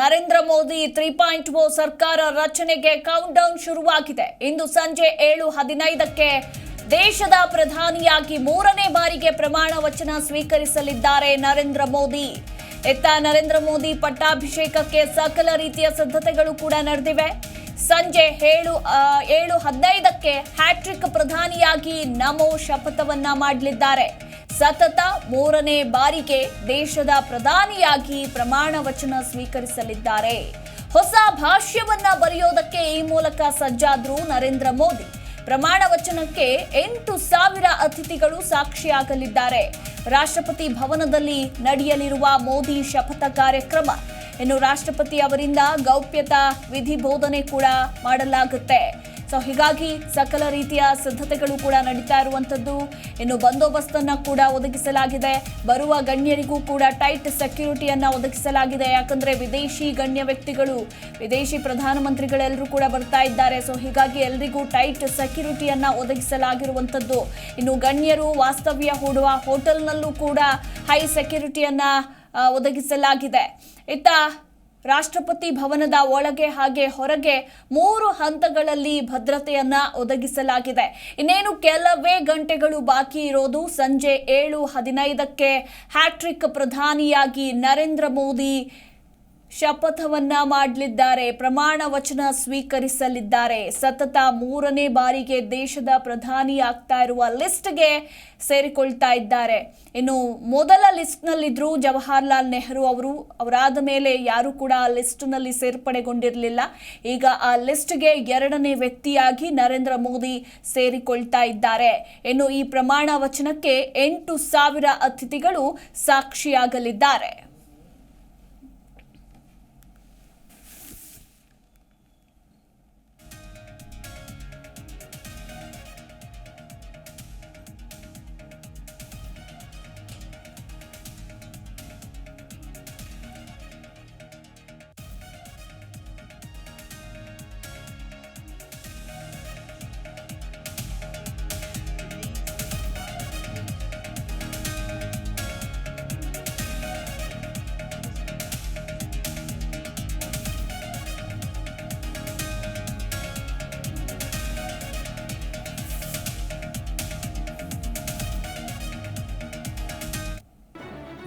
Narendra Modi three point o ಸರ್ಕಾರ ರಚನೆಗೆ count down ಶುರುವಾಗಿದೆ. ಇಂದು ಸಂಜೆ ಏಳು ಹದಿನೈದಕ್ಕೆ ದೇಶದ ಪ್ರಧಾನಿಯಾಗಿ ಮೂರನೇ ಬಾರಿಗೆ ಪ್ರಮಾಣ ವಚನ ಸ್ವೀಕರಿಸಲಿದ್ದಾರೆ ನರೇಂದ್ರ ಮೋದಿ. ಇತ್ತ ನರೇಂದ್ರ ಮೋದಿ ಪಟ್ಟಾಭಿಷೇಕಕ್ಕೆ ಸಕಲ ರೀತಿಯ ಸಿದ್ಧತೆಗಳು ಕೂಡ ನಡೆದಿವೆ. ಸಂಜೆ ಏಳು ಏಳು ಹದಿನೈದಕ್ಕೆ ಹ್ಯಾಟ್ರಿಕ್ ಪ್ರಧಾನಿಯಾಗಿ ನಮೋ ಶಪಥವನ್ನ ಮಾಡಲಿದ್ದಾರೆ. ಸತತ ಮೂರನೇ ಬಾರಿಗೆ ದೇಶದ ಪ್ರಧಾನಿಯಾಗಿ ಪ್ರಮಾಣ ವಚನ ಸ್ವೀಕರಿಸಲಿದ್ದಾರೆ. ಹೊಸ ಭಾಷ್ಯವನ್ನ ಬರೆಯೋದಕ್ಕೆ ಈ ಮೂಲಕ ಸಜ್ಜಾದ್ರು ನರೇಂದ್ರ ಮೋದಿ. ಪ್ರಮಾಣ ವಚನಕ್ಕೆ ಎಂಟು ಸಾವಿರ ಅತಿಥಿಗಳು ಸಾಕ್ಷಿಯಾಗಲಿದ್ದಾರೆ. ರಾಷ್ಟ್ರಪತಿ ಭವನದಲ್ಲಿ ನಡೆಯಲಿರುವ ಮೋದಿ ಶಪಥ ಕಾರ್ಯಕ್ರಮ. ಇನ್ನು ರಾಷ್ಟ್ರಪತಿ ಅವರಿಂದ ಗೌಪ್ಯತಾ ವಿಧಿ ಬೋಧನೆ ಕೂಡ ಮಾಡಲಾಗುತ್ತೆ. ಸೊ ಹೀಗಾಗಿ ಸಕಲ ರೀತಿಯ ಸಿದ್ಧತೆಗಳು ಕೂಡ ನಡೀತಾ ಇರುವಂತದ್ದು ಇನ್ನು ಬಂದೋಬಸ್ತನ್ನು ಕೂಡ ಒದಗಿಸಲಾಗಿದೆ. ಬರುವ ಗಣ್ಯರಿಗೂ ಕೂಡ ಟೈಟ್ ಸೆಕ್ಯೂರಿಟಿಯನ್ನು ಒದಗಿಸಲಾಗಿದೆ. ಯಾಕಂದ್ರೆ ವಿದೇಶಿ ಗಣ್ಯ ವ್ಯಕ್ತಿಗಳು, ವಿದೇಶಿ ಪ್ರಧಾನಮಂತ್ರಿಗಳೆಲ್ಲರೂ ಕೂಡ ಬರ್ತಾ ಇದ್ದಾರೆ. ಸೊ ಹೀಗಾಗಿ ಎಲ್ರಿಗೂ ಟೈಟ್ ಸೆಕ್ಯೂರಿಟಿಯನ್ನು ಒದಗಿಸಲಾಗಿರುವಂತದ್ದು ಇನ್ನು ಗಣ್ಯರು ವಾಸ್ತವ್ಯ ಹೂಡುವ ಹೋಟೆಲ್ನಲ್ಲೂ ಕೂಡ ಹೈ ಸೆಕ್ಯೂರಿಟಿಯನ್ನು ಒದಗಿಸಲಾಗಿದೆ. ಇತ್ತ ರಾಷ್ಟ್ರಪತಿ ಭವನದ ಒಳಗೆ ಹಾಗೆ ಹೊರಗೆ ಮೂರು ಹಂತಗಳಲ್ಲಿ ಭದ್ರತೆಯನ್ನ ಒದಗಿಸಲಾಗಿದೆ. ಇನ್ನೇನು ಕೆಲವೇ ಗಂಟೆಗಳು ಬಾಕಿ ಇರೋದು ಸಂಜೆ ಏಳು ಹದಿನೈದಕ್ಕೆ ಹ್ಯಾಟ್ರಿಕ್ ಪ್ರಧಾನಿಯಾಗಿ ನರೇಂದ್ರ ಮೋದಿ ಶಪಥವನ್ನ ಮಾಡಲಿದ್ದಾರೆ, ಪ್ರಮಾಣ ವಚನ ಸ್ವೀಕರಿಸಲಿದ್ದಾರೆ. ಸತತ ಮೂರನೇ ಬಾರಿಗೆ ದೇಶದ ಪ್ರಧಾನಿ ಆಗ್ತಾ ಇರುವ ಲಿಸ್ಟ್ಗೆ ಸೇರಿಕೊಳ್ತಾ ಇದ್ದಾರೆ. ಇನ್ನು ಮೊದಲ ಲಿಸ್ಟ್ನಲ್ಲಿದ್ದರು ಜವಾಹರ್ಲಾಲ್ ನೆಹರು ಅವರು ಅವರಾದ ಮೇಲೆ ಯಾರೂ ಕೂಡ ಆ ಲಿಸ್ಟ್ನಲ್ಲಿ ಸೇರ್ಪಡೆಗೊಂಡಿರಲಿಲ್ಲ. ಈಗ ಆ ಲಿಸ್ಟ್ಗೆ ಎರಡನೇ ವ್ಯಕ್ತಿಯಾಗಿ ನರೇಂದ್ರ ಮೋದಿ ಸೇರಿಕೊಳ್ತಾ ಇದ್ದಾರೆ. ಇನ್ನು ಈ ಪ್ರಮಾಣ ವಚನಕ್ಕೆ ಎಂಟು ಸಾವಿರ ಅತಿಥಿಗಳು ಸಾಕ್ಷಿಯಾಗಲಿದ್ದಾರೆ.